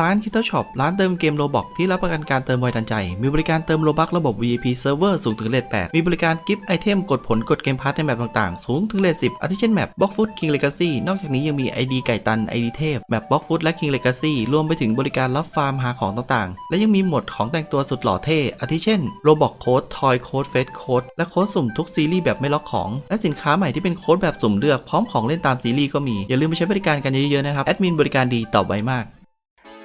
ร้าน Kittle Shop ร้านเติมเกมโลบอกที่รับประกันการเติมไวทันใจ มีบริการเติมโลบักระบบ VIP Server สูงถึงเลท8มีบริการกิฟต์ไอเทมกดผลกดเกมพาร์ทในแมปต่างๆ สูงถึงเลท10 อาทิเช่นแมป Block Food King Legacy นอกจากนี้ยังมี ID ไก่ตัน ID เทพ แมป Block Food และ King Legacy รวมไปถึงบริการรับฟาร์มหาของต่างๆ และยังมีหมดของแต่งตัวสุดหล่อเท่ อาทิเช่นโลบอกโค้ดทอยโค้ดเฟสโค้ดและโค้ดสุ่มทุกซีรีส์แบบไม่ล็อกของ และสินค้าใหม่ที่เป็นโค้ดแบบสุ่มเลือกพร้อมของเล่นตามซีรีส์ก็มีอย่าลืมไปใช้บริการกันเยอะๆนะครับแอดมินบริการดีตอบไวมาก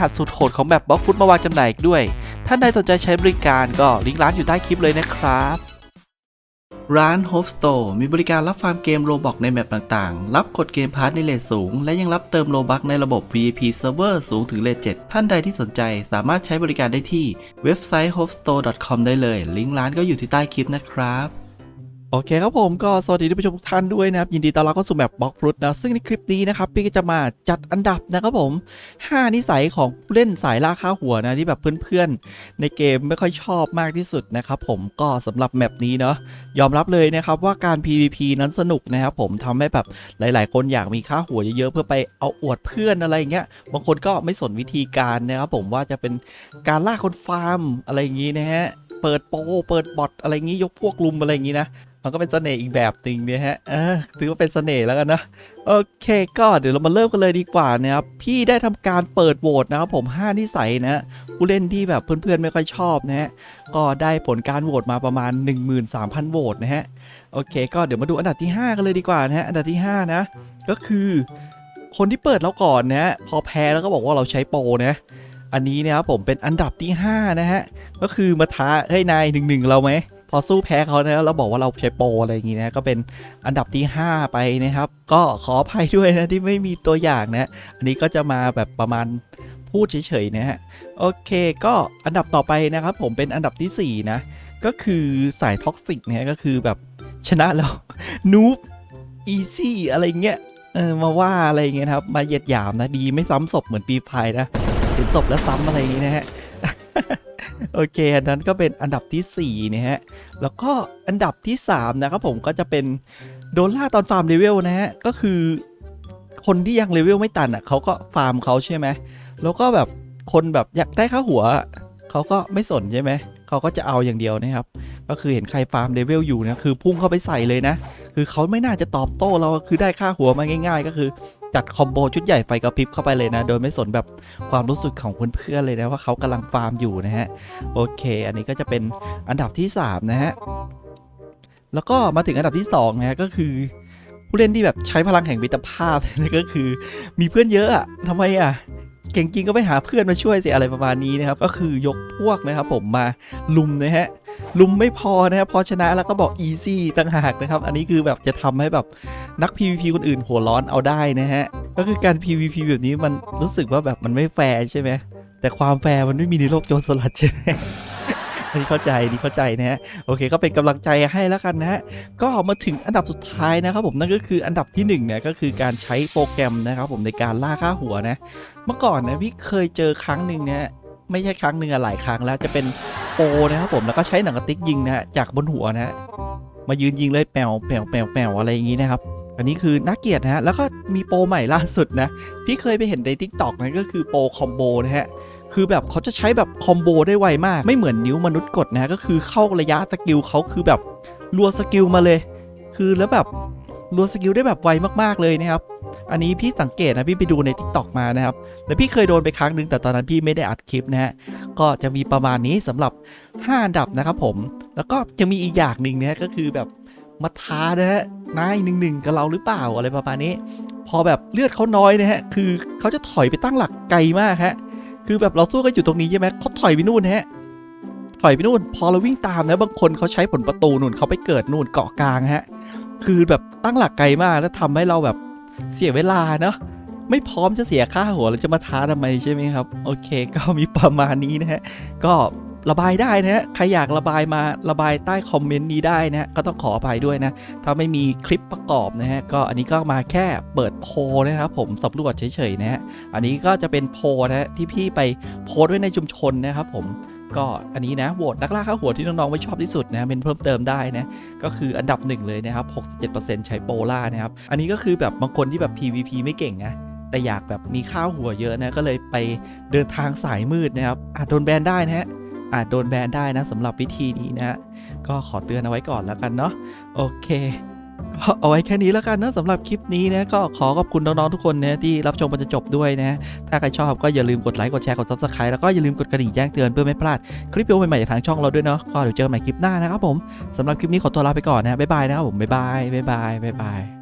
หัสสุดโหดของแบบบล็อกฟุตมาวางจำหน่ายอีกด้วย ท่านใดสนใจใช้บริการก็ลิงก์ร้านอยู่ใต้คลิปเลยนะครับร้าน Hope Store มีบริการรับฟาร์มเกมโลบอกในแมปต่างๆ รับกดเกมพาร์ทในเลทสูง และยังรับเติมโลบักในระบบ VIP Server สูงถึงเลท7ท่านใดที่สนใจสามารถใช้บริการได้ที่เว็บไซต์ hopestore.com ได้เลย ลิงก์ร้านก็อยู่ที่ใต้คลิปนะครับ โอเคครับผมก็สวัสดีท่านผู้ชมทุกท่านด้วยนะครับ ยินดีต้อนรับเข้าสู่แบบบล็อกฟลุตนะ ซึ่งในคลิปนี้นะครับ พี่ก็จะมาจัดอันดับนะครับผม 5 นิสัยของผู้เล่นสายล่าค่าหัวนะ ที่แบบเพื่อนๆ ในเกมไม่ค่อยชอบมากที่สุดนะครับผมก็สำหรับแมปนี้เนาะยอมรับเลยนะครับว่าการ PVP นั้นสนุกนะครับผมทำให้แบบหลาย ๆ คนอยากมีค่าหัวเยอะๆเพื่อไปเอาอวดเพื่อนอะไรอย่างเงี้ยบางคนก็ไม่สนวิธีการนะครับผมว่าจะเป็นการล่าคนฟาร์มอะไรอย่างงี้นะฮะเปิดโปเปิดบอทอะไรอย่างงี้ยกพวกลุมอะไรอย่างงี้นะ มันก็เป็นเสน่ห์อีกแบบหนึ่งเนี่ยฮะเออถือว่าเป็นเสน่ห์แล้วกันนะโอเค ก็เดี๋ยวเรามาเริ่มกันเลยดีกว่านะครับพี่ได้ทำการเปิดโหวตนะครับผม5นิสัยนะผู้เล่นที่แบบเพื่อนๆไม่ค่อยชอบนะฮะก็ได้ผลการโหวตมาประมาณ 13,000โหวตนะฮะโอเค ก็เดี๋ยวมาดูอันดับที่ 5 กันเลยดีกว่านะฮะอันดับที่ 5 นะ ก็คือ คนที่เปิดเราก่อนนะฮะพอแพ้แล้วก็บอกว่าเราใช้โปรนะอันนี้นะครับผมเป็นอันดับที่ 5 นะฮะก็คือมาท้าเฮ้ยนายหนึ่งหนึ่งเราไหม พอสู้แพ้เขานะแล้วบอกว่าเราใช้โปรอะไรอย่างงี้นะก็เป็นอันดับที่ 5 ไปนะครับ ก็ขออภัยด้วยนะที่ไม่มีตัวอย่างนะ อันนี้ก็จะมาแบบประมาณพูดเฉยๆนะฮะโอเคก็อันดับต่อไปนะครับ ผมเป็นอันดับทีสี่4 นะ ก็คือสายท็อกซิกนะก็คือแบบชนะแล้วนูบอีซี่อะไรเงี้ยเออมาว่าอะไรเงี้ยครับมาเหยียดหยามนะดีไม่ซ้ำศพเหมือนปีพายนะเห็นศพแล้วซ้ำอะไรอย่างงี้นะฮะ โอเค อันนั้นก็เป็นอันดับทีสี่4นะฮะ แล้วก็อันดับที่ 3 นะครับผมก็จะเป็นโดนล่าตอนฟาร์มเลเวลนะฮะ ก็คือคนที่ยังเลเวลไม่ตันอะเขาก็ฟาร์มเขาใช่ไหม แล้วก็แบบคนแบบอยากได้ค่าหัว เขาก็ไม่สนใช่ไหม เขาก็จะเอาอย่างเดียวนะครับ ก็คือเห็นใครฟาร์มเลเวลอยู่นะ คือพุ่งเข้าไปใส่เลยนะ คือเขาไม่น่าจะตอบโต้เรา คือได้ค่าหัวมาง่าย ๆ ก็คือ จัดคอมโบชุดใหญ่ไฟกระพริบเข้าไปเลยนะ โดยไม่สนแบบความรู้สึกของเพื่อนๆเลยนะว่าเขากำลังฟาร์มอยู่นะฮะ โอเค อันนี้ก็จะเป็นอันดับที่ 3 นะฮะ แล้วก็มาถึงอันดับที่2นะฮะก็คือ ผู้เล่นที่แบบใช้พลังแห่งมิตรภาพนั่นก็คือ มีเพื่อนเยอะอะทำไมอะเก่งจริงก็ไปหาเพื่อนมาช่วยสิอะไรประมาณนี้นะครับ ก็คือยกพวกนะครับผมมาลุมนะฮะ ลุมไม่พอนะครับพอชนะแล้วก็บอก easy ต่างหากนะครับ อันนี้คือแบบจะทำให้แบบนัก PVP คนอื่นหัวร้อนเอาได้นะฮะ ก็คือการ PVP แบบนี้มันรู้สึกว่าแบบมันไม่แฟร์ใช่ไหม แต่ความแฟร์มันไม่มีในโลกโจรสลัดใช่ไหมอันนี้เข้าใจอันนี่เข้าใจนะฮะโอเคก็เป็นกำลังใจให้แล้วกันนะฮะก็มาถึงอันดับสุดท้ายนะครับผมนั่นก็คืออันดับที่1เนี่ยก็คือการใช้โปรแกรมนะครับผมในการล่าค่าหัวนะ เมื่อก่อนนะพี่เคยเจอครั้งหนึ่งเนี่ยไม่ใช่ครั้งหนึ่งอะหลายครั้งแล้วจะเป็น ปนะครับผมแล้วก็ใช้หนังกระติกยิงนะฮะจากบนหัวนะฮะมายืนยิงเลยแปวแปวแปวแปวอะไรอย่างนี้นะครับอันนี้คือน่าเกลียดนะฮะแล้วก็มีโปรใหม่ล่าสุดนะพี่เคยไปเห็นใน t ิ k t o k นะก็คือโปรคอมโบนะฮะคือแบบเขาจะใช้แบบคอมโบได้ไวมากไม่เหมือนนิ้วมนุษย์กดนะฮะก็คือเข้าระยะสกิลเขาคือแบบรัวสกิลมาเลย คือแล้วแบบรัวสกิลได้แบบไวมากๆเลยนะครับ อันนี้พี่สังเกตนะพี่ไปดูใน t ิ k t o k มานะครับแล้วพี่เคยโดนไปครั้งหนึ่งแต่ตอนนั้นพี่ไม่ได้อัดคลิปนะฮะก็จะมีประมาณนี้สำหรับ 5 อันดับนะครับผม แล้วก็จะมีอีกอย่างหนึ่งนะก็คือแบบมาท้านะฮะนายหนึ่งหนึ่งกับเราหรือเปล่าอะไรประมาณนี้ พอแบบเลือดเขาน้อยนะฮะคือเขาจะถอยไปตั้งหลักไกลมากฮะคือแบบเราสู้กันอยู่ตรงนี้ใช่ไหมเขาถอยไปนู่นฮะถอยไปนู่น พอเราวิ่งตามนะบางคนเขาใช้ผลประตูนู่นเขาไปเกิดนู่นเกาะกลางฮะคือแบบตั้งหลักไกลมากแล้วทำให้เราแบบ เสียเวลาเนาะไม่พร้อมจะเสียค่าหัวแล้วจะมาท้าทำไมใช่ไหมครับ โอเค ก็มีประมาณนี้นะฮะ ก็ระบายได้นะฮะ ใครอยากระบายมาระบายใต้คอมเมนต์นี้ได้นะฮะก็ต้องขออภัยด้วยนะ ถ้าไม่มีคลิปประกอบนะฮะ ก็อันนี้ก็มาแค่เปิดโพนะครับผมสำรวจเฉยๆนะฮะ อันนี้ก็จะเป็นโพนะฮะที่พี่ไปโพสไว้ในชุมชนนะครับผม ก็อันนี้นะโหวตนักล่าข้าหัวที่น้องๆไม่ชอบที่สุดนะเป็นเพิ่มเติมได้นะก็คืออันดับหนึ่งเลยนะครับ 67%ใช้โปล่านะครับอันนี้ก็คือแบบบางคนที่แบบ PVP ไม่เก่งนะแต่อยากแบบมีข้าวหัวเยอะนะก็เลยไปเดินทางสายมืดนะครับอาจโดนแบนได้นะฮะอาจโดนแบนได้นะสำหรับวิธีนี้นะฮะก็ขอเตือนเอาไว้ก่อนแล้วกันเนาะโอเค ก็เอาไว้แค่นี้แล้วกันนะสำหรับคลิปนี้นะก็ขอขอบคุณน้องๆทุกคนนะที่รับชมมันจะจบด้วยนะ ถ้าใครชอบก็อย่าลืมกดไลค์กดแชร์กด subscribe แล้วก็อย่าลืมกดกระดิ่งแจ้งเตือนเพื่อไม่พลาดคลิปวิดีโอใหม่ๆจากทางช่องเราด้วยเนาะก็เดี๋ยวเจอกันใหม่คลิปหน้านะครับผมสำหรับคลิปนี้ขอตัวลาไปก่อนนะบ๊ายบายนะครับผมบ๊ายบายบ๊ายบายบ๊ายบาย